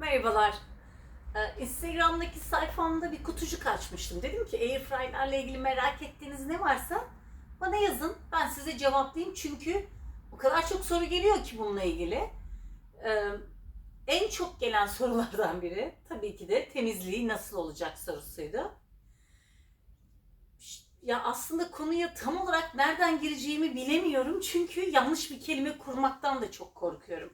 Merhabalar. Ee, Instagram'daki sayfamda bir kutucuk açmıştım. Dedim ki Airfryer'lerle ilgili merak ettiğiniz ne varsa bana yazın. Ben size cevaplayayım çünkü o kadar çok soru geliyor ki bununla ilgili. Ee, en çok gelen sorulardan biri tabii ki de temizliği nasıl olacak sorusuydu. Ya aslında konuya tam olarak nereden gireceğimi bilemiyorum çünkü yanlış bir kelime kurmaktan da çok korkuyorum.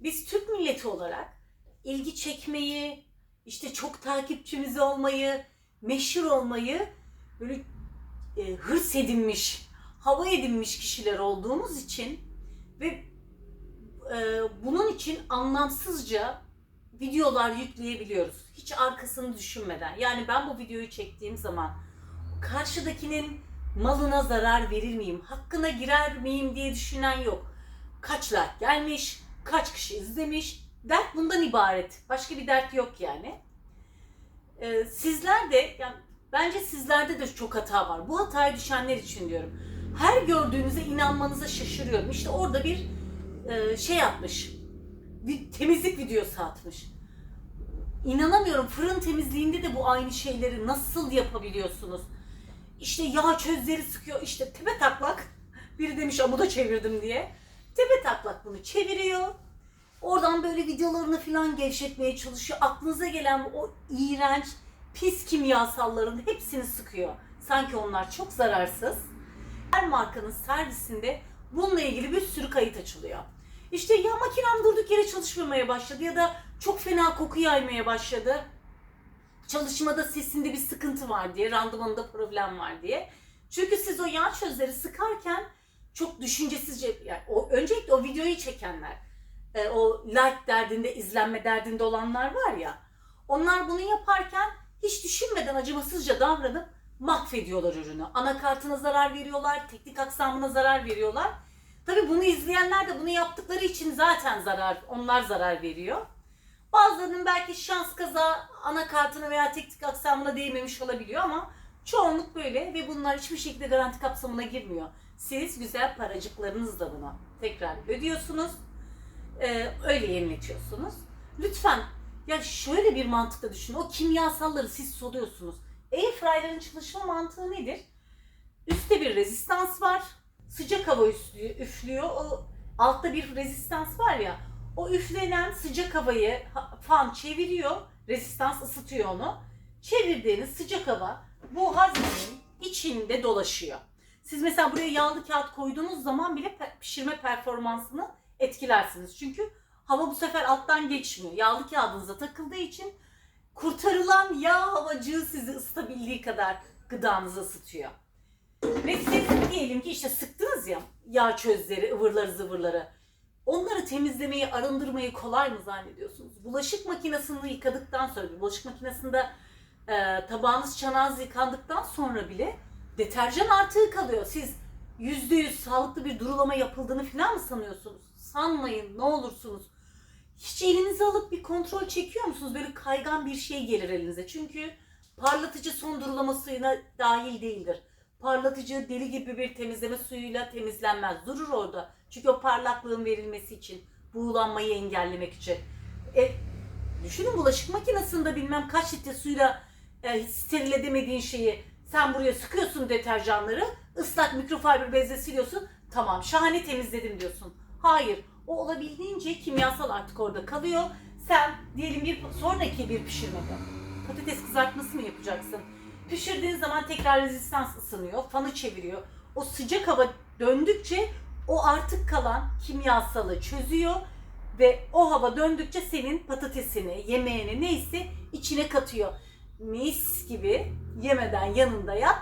Biz Türk milleti olarak ilgi çekmeyi, işte çok takipçimiz olmayı, meşhur olmayı böyle e, hırs edinmiş, hava edinmiş kişiler olduğumuz için ve e, bunun için anlamsızca videolar yükleyebiliyoruz. Hiç arkasını düşünmeden. Yani ben bu videoyu çektiğim zaman karşıdakinin malına zarar verir miyim, hakkına girer miyim diye düşünen yok. Kaç like gelmiş, kaç kişi izlemiş, dert bundan ibaret. Başka bir dert yok yani. Ee, sizler de, yani bence sizlerde de çok hata var. Bu hataya düşenler için diyorum. Her gördüğünüze inanmanıza şaşırıyorum. İşte orada bir e, şey atmış, bir temizlik videosu atmış. İnanamıyorum fırın temizliğinde de bu aynı şeyleri nasıl yapabiliyorsunuz? İşte yağ çözleri sıkıyor, işte tepe taklak. Biri demiş amuda çevirdim diye. Tepe taklak bunu çeviriyor. Oradan böyle videolarını falan gevşetmeye çalışıyor. Aklınıza gelen o iğrenç, pis kimyasalların hepsini sıkıyor. Sanki onlar çok zararsız. Her markanın servisinde bununla ilgili bir sürü kayıt açılıyor. İşte ya makinem durduk yere çalışmamaya başladı ya da çok fena koku yaymaya başladı. Çalışmada sesinde bir sıkıntı var diye, randımanında problem var diye. Çünkü siz o yağ çözleri sıkarken çok düşüncesizce, yani o, öncelikle o videoyu çekenler, e, o like derdinde, izlenme derdinde olanlar var ya, onlar bunu yaparken hiç düşünmeden acımasızca davranıp mahvediyorlar ürünü. Anakartına zarar veriyorlar, teknik aksamına zarar veriyorlar. Tabii bunu izleyenler de bunu yaptıkları için zaten zarar, onlar zarar veriyor. Bazılarının belki şans kaza anakartına veya teknik aksamına değmemiş olabiliyor ama çoğunluk böyle ve bunlar hiçbir şekilde garanti kapsamına girmiyor. Siz güzel paracıklarınızla bunu tekrar ödüyorsunuz. Ee, öyle yeniletiyorsunuz. Lütfen ya şöyle bir mantıkla düşünün. O kimyasalları siz soluyorsunuz. Airfryer'ın çalışma mantığı nedir? Üstte bir rezistans var. Sıcak hava üflüyor. O altta bir rezistans var ya. O üflenen sıcak havayı ha- fan çeviriyor. Rezistans ısıtıyor onu. Çevirdiğiniz sıcak hava bu haznenin içinde dolaşıyor. Siz mesela buraya yağlı kağıt koyduğunuz zaman bile pişirme performansını etkilersiniz. Çünkü hava bu sefer alttan geçmiyor. Yağlı kağıdınıza takıldığı için kurtarılan yağ havacığı sizi ısıtabildiği kadar gıdanızı ısıtıyor. Ve siz diyelim ki işte sıktınız ya yağ çözleri, ıvırları zıvırları. Onları temizlemeyi, arındırmayı kolay mı zannediyorsunuz? Bulaşık makinesini yıkadıktan sonra, bulaşık makinesinde e, tabağınız, çanağınız yıkandıktan sonra bile deterjan artığı kalıyor. Siz yüzde yüz sağlıklı bir durulama yapıldığını falan mı sanıyorsunuz? Sanmayın ne olursunuz. Hiç elinize alıp bir kontrol çekiyor musunuz? Böyle kaygan bir şey gelir elinize. Çünkü parlatıcı son durulamasına dahil değildir. Parlatıcı deli gibi bir temizleme suyuyla temizlenmez. Durur orada. Çünkü o parlaklığın verilmesi için, buğulanmayı engellemek için. E, düşünün bulaşık makinesinde bilmem kaç litre suyla e, steril edemediğin şeyi sen buraya sıkıyorsun deterjanları, ıslak mikrofiber bezle siliyorsun. Tamam şahane temizledim diyorsun. Hayır. O olabildiğince kimyasal artık orada kalıyor. Sen diyelim bir sonraki bir pişirmede patates kızartması mı yapacaksın? Pişirdiğin zaman tekrar rezistans ısınıyor, fanı çeviriyor. O sıcak hava döndükçe o artık kalan kimyasalı çözüyor ve o hava döndükçe senin patatesini, yemeğini neyse içine katıyor. Mis gibi yemeden yanında yat,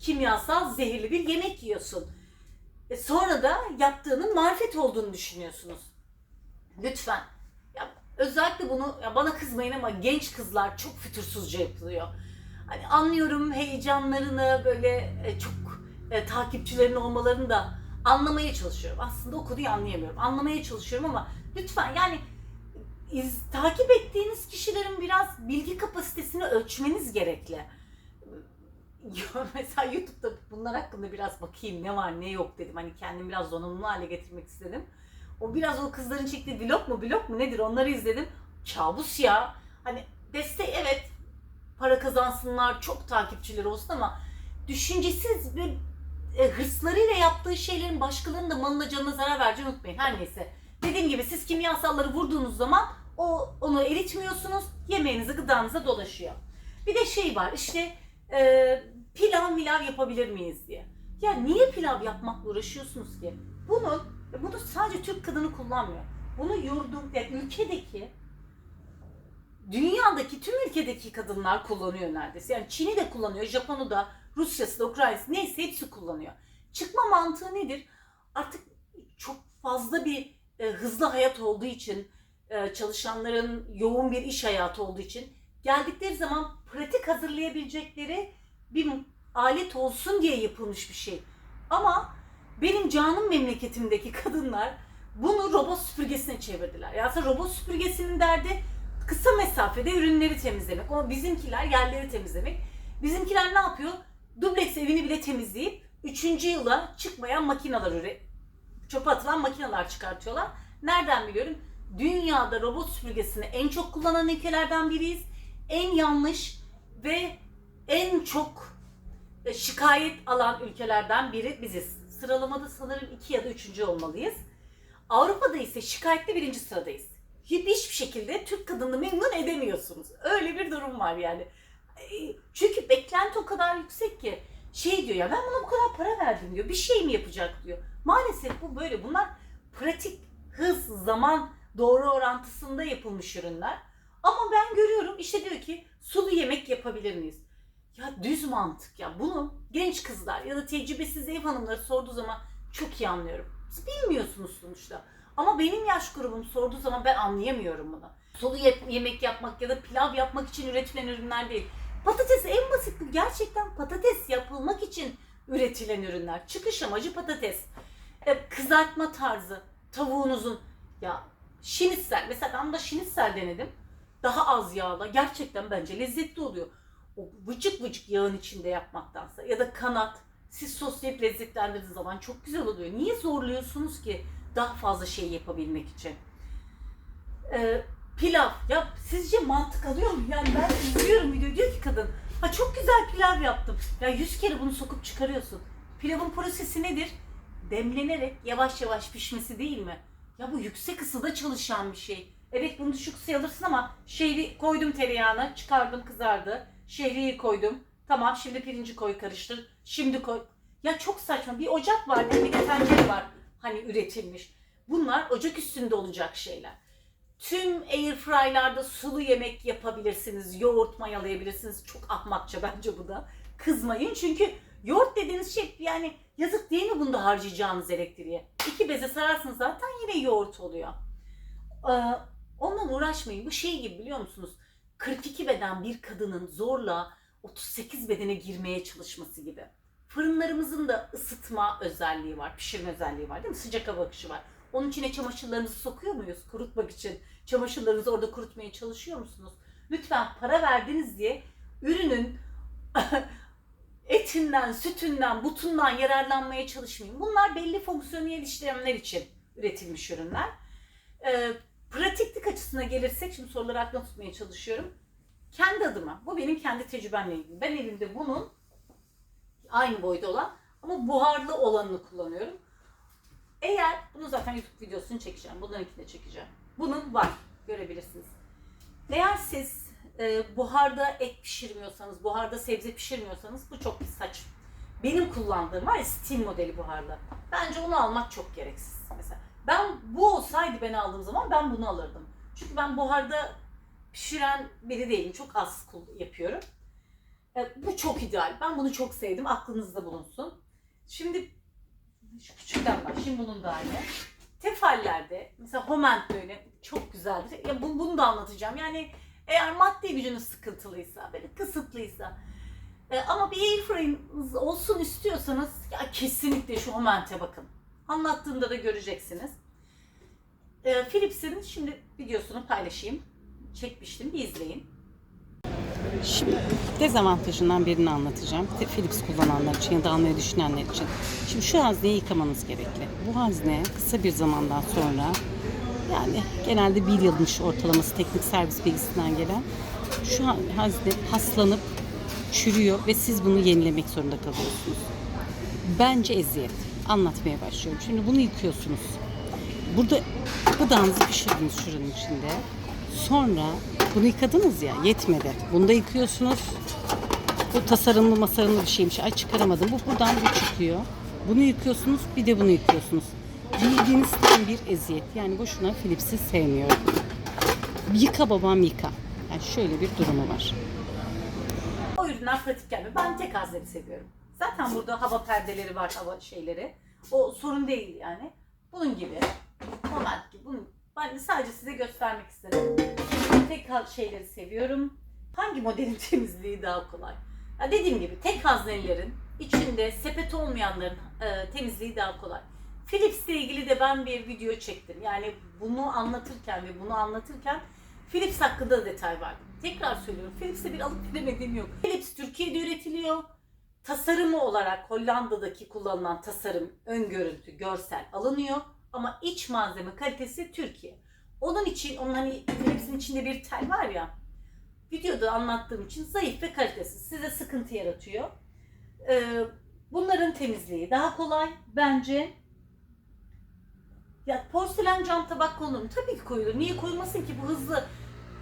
kimyasal zehirli bir yemek yiyorsun. E sonra da yaptığının marifet olduğunu düşünüyorsunuz. Lütfen. Ya özellikle bunu ya bana kızmayın ama genç kızlar çok fütursuzca yapılıyor. Hani anlıyorum heyecanlarını böyle e, çok e, takipçilerin olmalarını da anlamaya çalışıyorum. Aslında o konuyu anlayamıyorum. Anlamaya çalışıyorum ama lütfen yani iz, takip ettiğiniz kişilerin biraz bilgi kapasitesini ölçmeniz gerekli. Mesela YouTube'da bunlar hakkında biraz bakayım ne var ne yok dedim. Hani kendimi biraz donanımlı hale getirmek istedim. O biraz o kızların çektiği vlog mu vlog mu nedir onları izledim. kabus ya. Hani destek evet para kazansınlar, çok takipçileri olsun ama düşüncesiz bir e, hırslarıyla yaptığı şeylerin başkalarının da malına canına zarar vereceğini unutmayın. Her neyse. Dediğim gibi siz kimyasalları vurduğunuz zaman o onu eritmiyorsunuz. Yemeğinize, gıdanıza dolaşıyor. Bir de şey var işte e, pilav milav yapabilir miyiz diye. Ya niye pilav yapmakla uğraşıyorsunuz ki? Bunu, bunu sadece Türk kadını kullanmıyor. Bunu yurdum, yani ülkedeki dünyadaki tüm ülkedeki kadınlar kullanıyor neredeyse. Yani Çin'i de kullanıyor, Japon'u da, Rusya'sı da, Ukrayna'sı neyse hepsi kullanıyor. Çıkma mantığı nedir? Artık çok fazla bir e, hızlı hayat olduğu için, e, çalışanların yoğun bir iş hayatı olduğu için geldikleri zaman pratik hazırlayabilecekleri bir alet olsun diye yapılmış bir şey. Ama benim canım memleketimdeki kadınlar bunu robot süpürgesine çevirdiler. Yani aslında robot süpürgesinin derdi kısa mesafede ürünleri temizlemek. Ama bizimkiler yerleri temizlemek. Bizimkiler ne yapıyor? Dubleks evini bile temizleyip 3. yıla çıkmayan makineler üre çöpe atılan makineler çıkartıyorlar. Nereden biliyorum? Dünyada robot süpürgesini en çok kullanan ülkelerden biriyiz. En yanlış ve en çok e, şikayet alan ülkelerden biri biziz. Sıralamada sanırım 2 ya da 3. olmalıyız. Avrupa'da ise şikayette birinci sıradayız. Hiçbir şekilde Türk kadını memnun edemiyorsunuz. Öyle bir durum var yani. E, Çünkü beklenti o kadar yüksek ki şey diyor ya ben buna bu kadar para verdim diyor. Bir şey mi yapacak diyor. Maalesef bu böyle. Bunlar pratik, hız, zaman doğru orantısında yapılmış ürünler. Ama ben görüyorum işte diyor ki sulu yemek yapabilir miyiz? Ya düz mantık ya. Bunu genç kızlar ya da tecrübesiz ev hanımları sorduğu zaman çok iyi anlıyorum. Siz bilmiyorsunuz sonuçta. Ama benim yaş grubum sorduğu zaman ben anlayamıyorum bunu. Sulu ye- yemek yapmak ya da pilav yapmak için üretilen ürünler değil. Patates en basit bu. Gerçekten patates yapılmak için üretilen ürünler. Çıkış amacı patates. E, kızartma tarzı tavuğunuzun ya şinitsel mesela ben de şinitsel denedim. Daha az yağla gerçekten bence lezzetli oluyor. O vıcık vıcık yağın içinde yapmaktansa ya da kanat siz soslayıp lezzetlendirdiğiniz zaman çok güzel oluyor. Niye zorluyorsunuz ki daha fazla şey yapabilmek için? Ee, pilav ya sizce mantık alıyor mu? Yani ben izliyorum video diyor ki kadın ha çok güzel pilav yaptım. Ya yüz kere bunu sokup çıkarıyorsun. Pilavın prosesi nedir? Demlenerek yavaş yavaş pişmesi değil mi? Ya bu yüksek ısıda çalışan bir şey. Evet bunu düşük ısıya alırsın ama şehri koydum tereyağına, çıkardım kızardı. Şehriyi koydum. Tamam şimdi pirinci koy karıştır. Şimdi koy. Ya çok saçma. Bir ocak var bir de tencere var. Hani üretilmiş. Bunlar ocak üstünde olacak şeyler. Tüm airfryer'larda sulu yemek yapabilirsiniz. Yoğurt mayalayabilirsiniz. Çok ahmakça bence bu da. Kızmayın çünkü yoğurt dediğiniz şey yani yazık değil mi bunda harcayacağınız elektriğe? İki beze sararsınız zaten yine yoğurt oluyor. Ee, ondan uğraşmayın. Bu şey gibi biliyor musunuz? 42 beden bir kadının zorla 38 bedene girmeye çalışması gibi. Fırınlarımızın da ısıtma özelliği var, pişirme özelliği var değil mi? Sıcak hava akışı var. Onun içine çamaşırlarınızı sokuyor muyuz kurutmak için? Çamaşırlarınızı orada kurutmaya çalışıyor musunuz? Lütfen para verdiniz diye ürünün etinden, sütünden, butundan yararlanmaya çalışmayın. Bunlar belli fonksiyonel işlemler için üretilmiş ürünler. Ee, pratiklik açısına gelirsek, şimdi soruları aklımda tutmaya çalışıyorum. Kendi adıma, bu benim kendi tecrübemle ilgili. Ben elimde bunun aynı boyda olan ama buharlı olanını kullanıyorum. Eğer, bunu zaten YouTube videosunu çekeceğim, bunlarınkini de çekeceğim. Bunun var, görebilirsiniz. Eğer siz e, buharda et pişirmiyorsanız, buharda sebze pişirmiyorsanız bu çok saçma. Benim kullandığım var ya Steam modeli buharlı. Bence onu almak çok gereksiz mesela. Ben bu olsaydı ben aldığım zaman ben bunu alırdım. Çünkü ben buharda pişiren biri değilim. Çok az yapıyorum. E, bu çok ideal. Ben bunu çok sevdim. Aklınızda bulunsun. Şimdi şu küçükten bak. Şimdi bunun da aynı. Tefallerde mesela Homent böyle çok güzeldir. Ya bu, bunu da anlatacağım. Yani eğer maddi gücünüz sıkıntılıysa, böyle kısıtlıysa e, ama bir airfryer'ınız olsun istiyorsanız ya kesinlikle şu Homent'e bakın. Anlattığımda da göreceksiniz. E, Philips'in şimdi videosunu paylaşayım. Çekmiştim. Bir izleyin. Şimdi dezavantajından birini anlatacağım. Philips kullananlar için ya da almayı düşünenler için. Şimdi şu hazneyi yıkamanız gerekli. Bu hazne kısa bir zamandan sonra Yani genelde bir yılmış ortalaması teknik servis bilgisinden gelen. Şu hazne paslanıp çürüyor ve siz bunu yenilemek zorunda kalıyorsunuz. Bence eziyet. Anlatmaya başlıyorum. Şimdi bunu yıkıyorsunuz. Burada gıdanızı pişirdiniz şuranın içinde. Sonra bunu yıkadınız ya yetmedi. Bunu da yıkıyorsunuz. Bu tasarımlı masarımlı bir şeymiş. Ay çıkaramadım. Bu buradan bu çıkıyor. Bunu yıkıyorsunuz bir de bunu yıkıyorsunuz. Bildiğiniz tam bir eziyet. Yani boşuna Philips'i sevmiyorum. Yıka babam yıka. Yani şöyle bir durumu var. O ürünler pratik gelmiyor. Ben tek hazneyi seviyorum. Zaten burada hava perdeleri var, hava şeyleri. O sorun değil yani. Bunun gibi. Normal gibi. Bunun, ben sadece size göstermek istedim. Tek şeyleri seviyorum. Hangi modelin temizliği daha kolay? Ya dediğim gibi tek haznelerin içinde sepet olmayanların e, temizliği daha kolay. Philips ile ilgili de ben bir video çektim. Yani bunu anlatırken ve bunu anlatırken Philips hakkında da detay var. Tekrar söylüyorum. Philips'e bir alıp gidemediğim yok. Philips Türkiye'de üretiliyor. Tasarımı olarak Hollanda'daki kullanılan tasarım, ön görüntü, görsel alınıyor. Ama iç malzeme kalitesi Türkiye. Onun için, onun hani Philips'in içinde bir tel var ya, videoda anlattığım için zayıf ve kalitesiz. Size sıkıntı yaratıyor. Ee, bunların temizliği daha kolay bence. Ya porselen cam tabak konulur? Tabii ki koyulur. Niye koyulmasın ki? Bu hızlı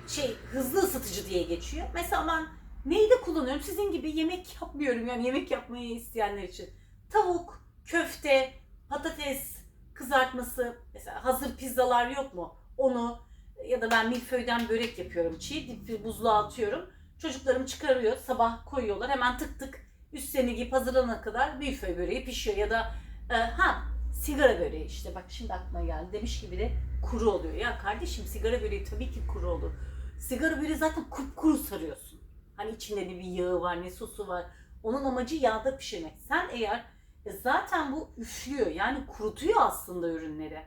şey hızlı ısıtıcı diye geçiyor. Mesela ben neyi de kullanıyorum? Sizin gibi yemek yapmıyorum yani yemek yapmayı isteyenler için. Tavuk, köfte, patates kızartması, mesela hazır pizzalar yok mu? Onu ya da ben milföyden börek yapıyorum çiğ, dip buzluğa atıyorum. Çocuklarım çıkarıyor, sabah koyuyorlar. Hemen tık tık üstlerini giyip hazırlanana kadar milföy böreği pişiyor. Ya da e, ha sigara böreği işte bak şimdi aklıma geldi. Demiş gibi de kuru oluyor. Ya kardeşim sigara böreği tabii ki kuru olur. Sigara böreği zaten kupkuru sarıyorsun. Hani içinde ne bir yağı var ne sosu var. Onun amacı yağda pişirmek. Sen eğer e, zaten bu üflüyor yani kurutuyor aslında ürünleri.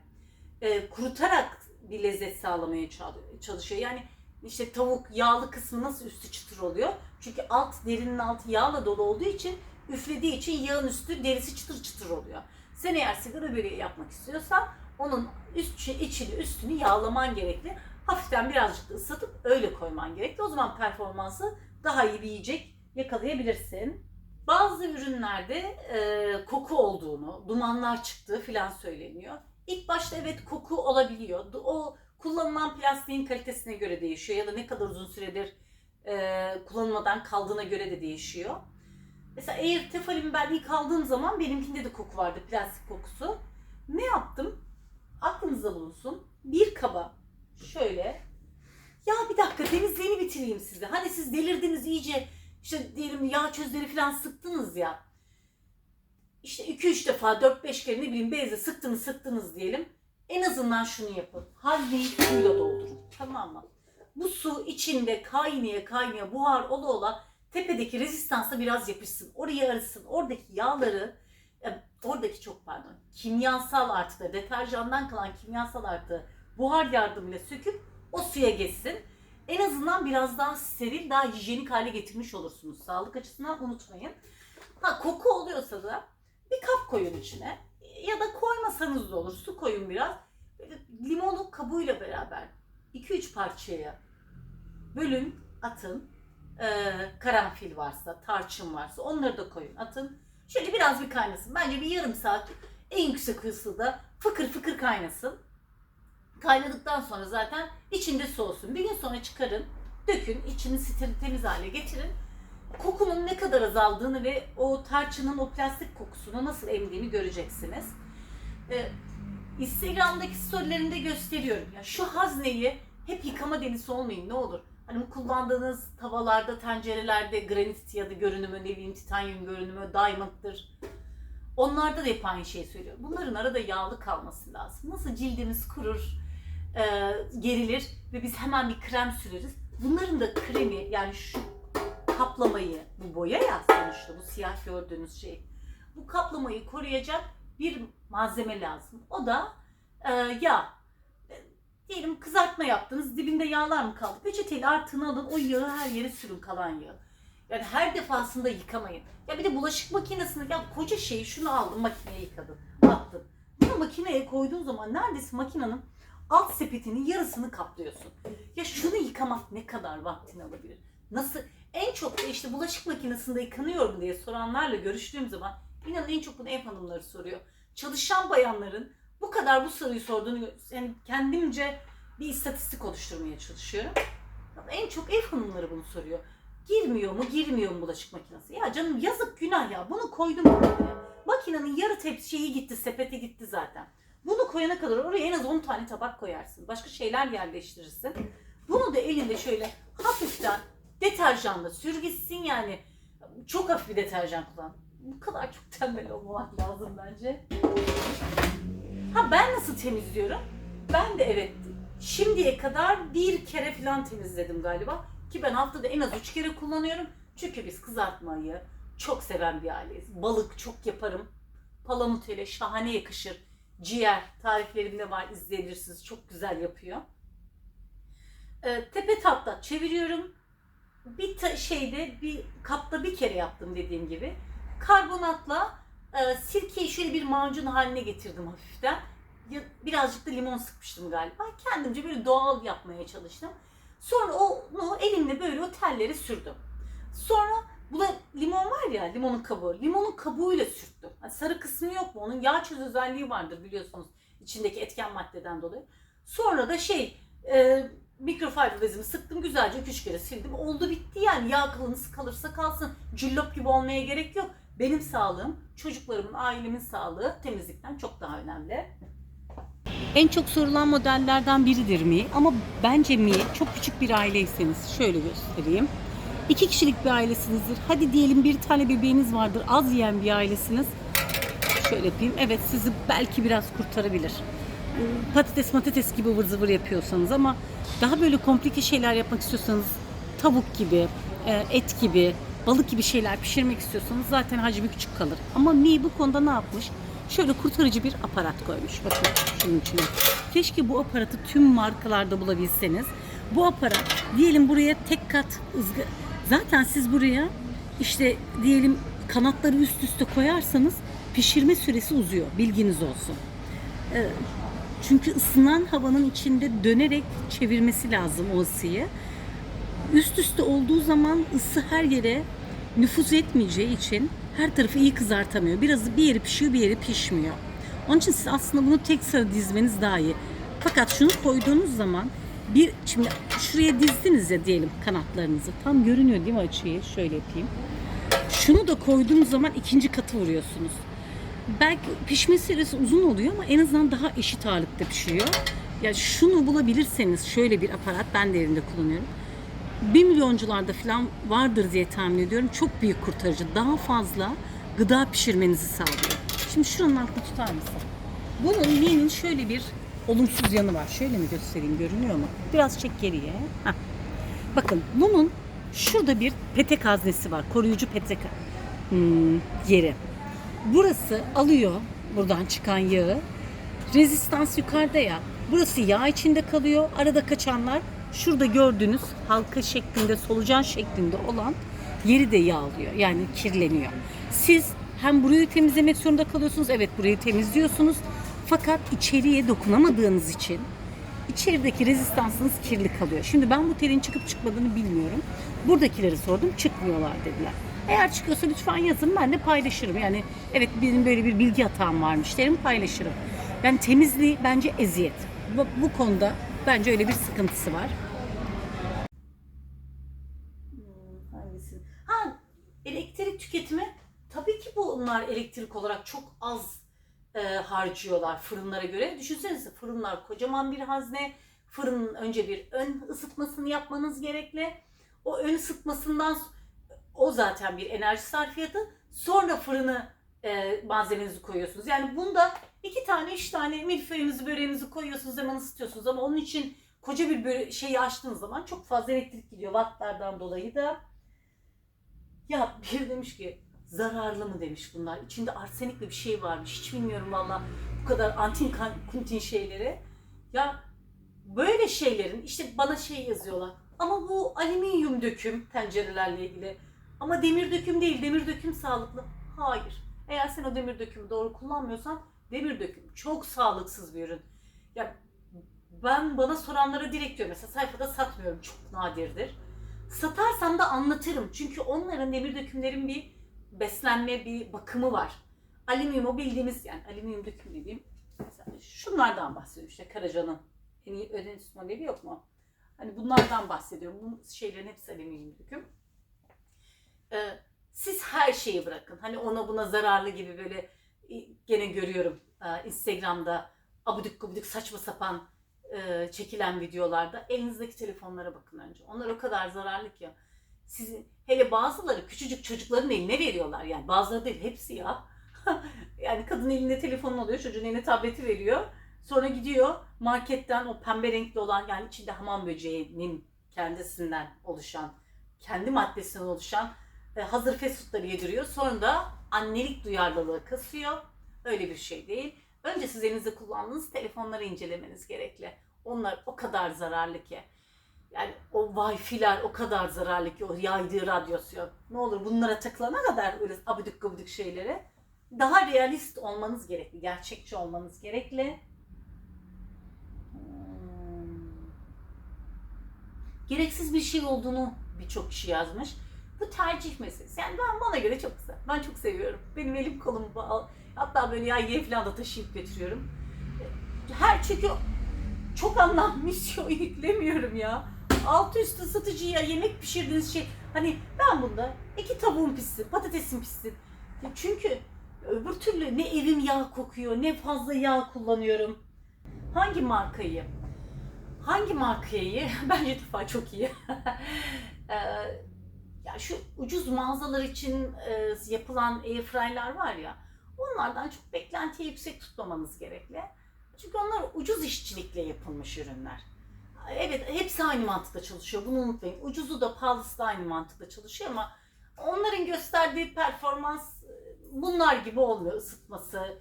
E, kurutarak bir lezzet sağlamaya çal- çalışıyor. Yani işte tavuk yağlı kısmı nasıl üstü çıtır oluyor? Çünkü alt derinin altı yağla dolu olduğu için üflediği için yağın üstü derisi çıtır çıtır oluyor. Sen eğer sigara böreği yapmak istiyorsan onun üst içini üstünü yağlaman gerekli. Hafiften birazcık da ıslatıp öyle koyman gerekli. O zaman performansı daha iyi bir yiyecek yakalayabilirsin. Bazı ürünlerde e, koku olduğunu, dumanlar çıktığı filan söyleniyor. İlk başta evet koku olabiliyor. O kullanılan plastiğin kalitesine göre değişiyor ya da ne kadar uzun süredir e, kullanılmadan kaldığına göre de değişiyor. Mesela eğer tefalimi ben ilk aldığım zaman benimkinde de koku vardı, plastik kokusu. Ne yaptım? Aklınızda bulunsun. Bir kaba şöyle bitireyim size. Hani siz delirdiniz iyice işte diyelim yağ çözleri falan sıktınız ya. İşte 2-3 defa 4-5 kere ne bileyim bezle sıktınız sıktınız diyelim. En azından şunu yapın. Hazneyi suyla doldurun. Tamam mı? Bu su içinde kaynaya kaynaya buhar ola ola tepedeki rezistansa biraz yapışsın. Orayı arasın. Oradaki yağları e, oradaki çok pardon kimyasal artıkları deterjandan kalan kimyasal artığı buhar yardımıyla söküp o suya geçsin. En azından biraz daha steril, daha hijyenik hale getirmiş olursunuz. Sağlık açısından unutmayın. Ha koku oluyorsa da bir kap koyun içine. Ya da koymasanız da olur. Su koyun biraz. Böyle limonu kabuğuyla beraber 2-3 parçaya bölün, atın. Ee, karanfil varsa, tarçın varsa onları da koyun, atın. Şöyle biraz bir kaynasın. Bence bir yarım saat en yüksek ısıda fıkır fıkır kaynasın. Kaynadıktan sonra zaten içinde soğusun. Bir gün sonra çıkarın, dökün, içini steril temiz hale getirin. Kokunun ne kadar azaldığını ve o tarçının o plastik kokusunu nasıl emdiğini göreceksiniz. Ee, Instagram'daki storylerimde gösteriyorum. Ya şu hazneyi hep yıkama denisi olmayın ne olur. Hani kullandığınız tavallarda, tencerelerde granit ya da görünümü, ne bileyim titanyum görünümü, diamond'dır. Onlarda da hep aynı şeyi söylüyorum. Bunların arada yağlı kalması lazım. Nasıl cildimiz kurur, e, gerilir ve biz hemen bir krem süreriz. Bunların da kremi yani şu kaplamayı, bu boya ya sonuçta bu siyah gördüğünüz şey. Bu kaplamayı koruyacak bir malzeme lazım. O da e, yağ. E, diyelim kızartma yaptınız, dibinde yağlar mı kaldı? Peçeteyle artığını alın, o yağı her yere sürün kalan yağı. Yani her defasında yıkamayın. Ya bir de bulaşık makinesinde ya koca şeyi şunu aldım makineye yıkadım, attım. Bunu makineye koyduğun zaman neredeyse makinenin alt sepetinin yarısını kaplıyorsun. Ya şunu yıkamak ne kadar vaktini alabilir? Nasıl? En çok da işte bulaşık makinesinde yıkanıyor mu diye soranlarla görüştüğüm zaman inanın en çok bunu ev hanımları soruyor. Çalışan bayanların bu kadar bu soruyu sorduğunu yani kendimce bir istatistik oluşturmaya çalışıyorum. En çok ev hanımları bunu soruyor. Girmiyor mu, girmiyor mu bulaşık makinesi? Ya canım yazık günah ya. Bunu koydum buraya. Makinenin yarı tepsi şeyi gitti, sepeti gitti zaten. Bunu koyana kadar oraya en az 10 tane tabak koyarsın. Başka şeyler yerleştirirsin. Bunu da elinde şöyle hafiften deterjanla sür gitsin yani. Çok hafif bir deterjan kullan. Bu kadar çok tembel olmamak lazım bence. Ha ben nasıl temizliyorum? Ben de evet şimdiye kadar bir kere falan temizledim galiba. Ki ben haftada en az üç kere kullanıyorum. Çünkü biz kızartmayı çok seven bir aileyiz. Balık çok yaparım. Palamut hele şahane yakışır. Ciğer tariflerimde var izleyebilirsiniz. Çok güzel yapıyor. Ee, tepe tapta çeviriyorum. Bir ta- şeyde bir kapta bir kere yaptım dediğim gibi. Karbonatla e, sirkeyi şöyle bir macun haline getirdim hafiften. Birazcık da limon sıkmıştım galiba. Kendimce böyle doğal yapmaya çalıştım. Sonra onu elimle böyle o telleri sürdüm. Sonra bu da limon var ya limonun kabuğu. Limonun kabuğuyla sürttüm. Hani sarı kısmı yok mu? Onun yağ çöz özelliği vardır biliyorsunuz. içindeki etken maddeden dolayı. Sonra da şey e, mikrofiber bezimi sıktım güzelce 2-3 kere sildim. Oldu bitti yani yağ kılıntısı kalırsa kalsın. Cillop gibi olmaya gerek yok. Benim sağlığım, çocuklarımın, ailemin sağlığı temizlikten çok daha önemli. En çok sorulan modellerden biridir Mi. Ama bence Mi çok küçük bir aileyseniz şöyle göstereyim. İki kişilik bir ailesinizdir. Hadi diyelim bir tane bebeğiniz vardır. Az yiyen bir ailesiniz. Şöyle yapayım. Evet sizi belki biraz kurtarabilir. Patates matates gibi ıvır zıvır yapıyorsanız ama daha böyle komplike şeyler yapmak istiyorsanız tavuk gibi, e, et gibi, balık gibi şeyler pişirmek istiyorsanız zaten hacmi küçük kalır. Ama Mi bu konuda ne yapmış? Şöyle kurtarıcı bir aparat koymuş. Bakın şunun içine. Keşke bu aparatı tüm markalarda bulabilseniz. Bu aparat diyelim buraya tek kat ızgara. Zaten siz buraya işte diyelim kanatları üst üste koyarsanız pişirme süresi uzuyor. Bilginiz olsun. Ee, Çünkü ısınan havanın içinde dönerek çevirmesi lazım o ısıyı. Üst üste olduğu zaman ısı her yere nüfuz etmeyeceği için her tarafı iyi kızartamıyor. Biraz bir yeri pişiyor, bir yeri pişmiyor. Onun için siz aslında bunu tek sıra dizmeniz daha iyi. Fakat şunu koyduğunuz zaman bir şimdi şuraya dizdiniz ya diyelim kanatlarınızı. Tam görünüyor değil mi açıyı? Şöyle yapayım. Şunu da koyduğunuz zaman ikinci katı vuruyorsunuz. Belki pişme süresi uzun oluyor ama en azından daha eşit ağırlıkta pişiyor. Ya şunu bulabilirseniz şöyle bir aparat ben de evimde kullanıyorum. 1 milyoncularda falan vardır diye tahmin ediyorum. Çok büyük kurtarıcı. Daha fazla gıda pişirmenizi sağlıyor. Şimdi şuranın altını tutar mısın? Bunun Mi'nin şöyle bir olumsuz yanı var. Şöyle mi göstereyim görünüyor mu? Biraz çek geriye. Heh. Bakın bunun şurada bir petek haznesi var. Koruyucu petek hmm, yeri. Burası alıyor buradan çıkan yağı. Rezistans yukarıda ya. Burası yağ içinde kalıyor. Arada kaçanlar şurada gördüğünüz halka şeklinde, solucan şeklinde olan yeri de yağlıyor. Yani kirleniyor. Siz hem burayı temizlemek zorunda kalıyorsunuz. Evet burayı temizliyorsunuz. Fakat içeriye dokunamadığınız için içerideki rezistansınız kirli kalıyor. Şimdi ben bu telin çıkıp çıkmadığını bilmiyorum. Buradakileri sordum çıkmıyorlar dediler. Eğer çıkıyorsa lütfen yazın ben de paylaşırım. Yani evet benim böyle bir bilgi hatam varmış derim paylaşırım. Yani temizliği bence eziyet. Bu, bu konuda bence öyle bir sıkıntısı var. Ha, elektrik tüketimi. Tabii ki bunlar elektrik olarak çok az e, harcıyorlar fırınlara göre. Düşünsenize fırınlar kocaman bir hazne. Fırının önce bir ön ısıtmasını yapmanız gerekli. O ön ısıtmasından o zaten bir enerji sarfiyatı. Sonra fırını e, malzemenizi koyuyorsunuz. Yani bunda iki tane, üç tane milföyünüzü, böreğinizi koyuyorsunuz hemen ısıtıyorsunuz. Ama onun için koca bir böre- şeyi açtığınız zaman çok fazla elektrik gidiyor wattlardan dolayı da. Ya bir demiş ki zararlı mı demiş bunlar. İçinde arsenikli bir şey varmış. Hiç bilmiyorum valla bu kadar antin kuntin şeyleri. Ya böyle şeylerin işte bana şey yazıyorlar. Ama bu alüminyum döküm tencerelerle ilgili. Ama demir döküm değil. Demir döküm sağlıklı. Hayır. Eğer sen o demir dökümü doğru kullanmıyorsan demir döküm çok sağlıksız bir ürün. Ya ben bana soranlara direkt diyorum. Mesela sayfada satmıyorum. Çok nadirdir. Satarsam da anlatırım. Çünkü onların demir dökümlerin bir beslenme, bir bakımı var. Alüminyumu bildiğimiz yani alüminyum döküm dediğim mesela şunlardan bahsediyorum işte Karaca'nın en iyi ödeniş modeli yok mu? Hani bunlardan bahsediyorum. Bu şeylerin hepsi alüminyum döküm. Ee, siz her şeyi bırakın. Hani ona buna zararlı gibi böyle e, gene görüyorum e, Instagram'da abudik gubidik saçma sapan e, çekilen videolarda elinizdeki telefonlara bakın önce. Onlar o kadar zararlı ki. Sizin hele bazıları küçücük çocukların eline veriyorlar yani bazıları değil hepsi ya. yani kadın elinde telefon oluyor, çocuğun eline tableti veriyor. Sonra gidiyor marketten o pembe renkli olan yani içinde hamam böceğinin kendisinden oluşan, kendi maddesinden oluşan e, hazır fast foodları yediriyor. Sonra da annelik duyarlılığı kasıyor. Öyle bir şey değil. Önce siz elinizde kullandığınız telefonları incelemeniz gerekli. Onlar o kadar zararlı ki. Yani o wifi'ler o kadar zararlı ki o yaydığı radyasyon. Ne olur bunlara takılana kadar öyle abidik gubidik şeylere daha realist olmanız gerekli. Gerçekçi olmanız gerekli. Hmm. Gereksiz bir şey olduğunu birçok kişi yazmış. Bu tercih meselesi. Yani ben bana göre çok güzel. Ben çok seviyorum. Benim elim kolum bağlı. Hatta böyle yaygıya falan da taşıyıp götürüyorum. Her çünkü çok anlam misyon yüklemiyorum ya. Altı üstü satıcıya yemek pişirdiğiniz şey. Hani ben bunda iki tavuğum pişsin, patatesim pişsin. Çünkü öbür türlü ne evim yağ kokuyor, ne fazla yağ kullanıyorum. Hangi markayı? Hangi markayı? Bence Tefal çok iyi. Ee, ya şu ucuz mağazalar için e, yapılan airfryer'lar var ya, onlardan çok beklentiyi yüksek tutmamanız gerekli. Çünkü onlar ucuz işçilikle yapılmış ürünler. Evet, hepsi aynı mantıkla çalışıyor. Bunu unutmayın. Ucuzu da pahalısı da aynı mantıkla çalışıyor ama onların gösterdiği performans e, bunlar gibi olmuyor. Isıtması,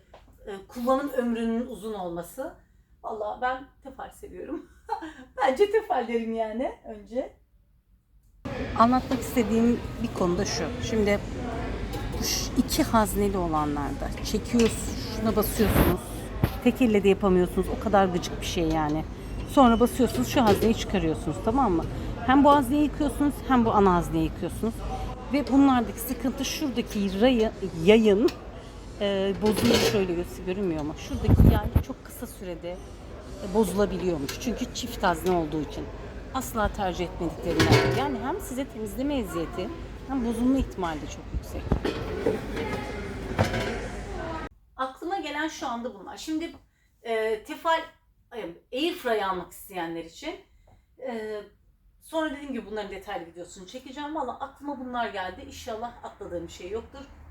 e, kullanım ömrünün uzun olması. Vallahi ben Tefal seviyorum. Bence Tefal derim yani önce. Anlatmak istediğim bir konu da şu. Şimdi iki hazneli olanlarda çekiyorsunuz, şuna basıyorsunuz. Tek elle de yapamıyorsunuz. O kadar gıcık bir şey yani. Sonra basıyorsunuz şu hazneyi çıkarıyorsunuz tamam mı? Hem bu hazneyi yıkıyorsunuz hem bu ana hazneyi yıkıyorsunuz. Ve bunlardaki sıkıntı şuradaki rayı, yayın e, bozuluyor şöyle görünmüyor ama şuradaki yay çok kısa sürede e, bozulabiliyormuş. Çünkü çift hazne olduğu için. Asla tercih etmediklerinden. Yani hem size temizleme eziyeti hem bozulma ihtimali de çok yüksek. Aklıma gelen şu anda bunlar. Şimdi e, Tefal e, Airfry almak isteyenler için e, sonra dediğim gibi bunların detaylı videosunu çekeceğim. Valla aklıma bunlar geldi. İnşallah atladığım bir şey yoktur.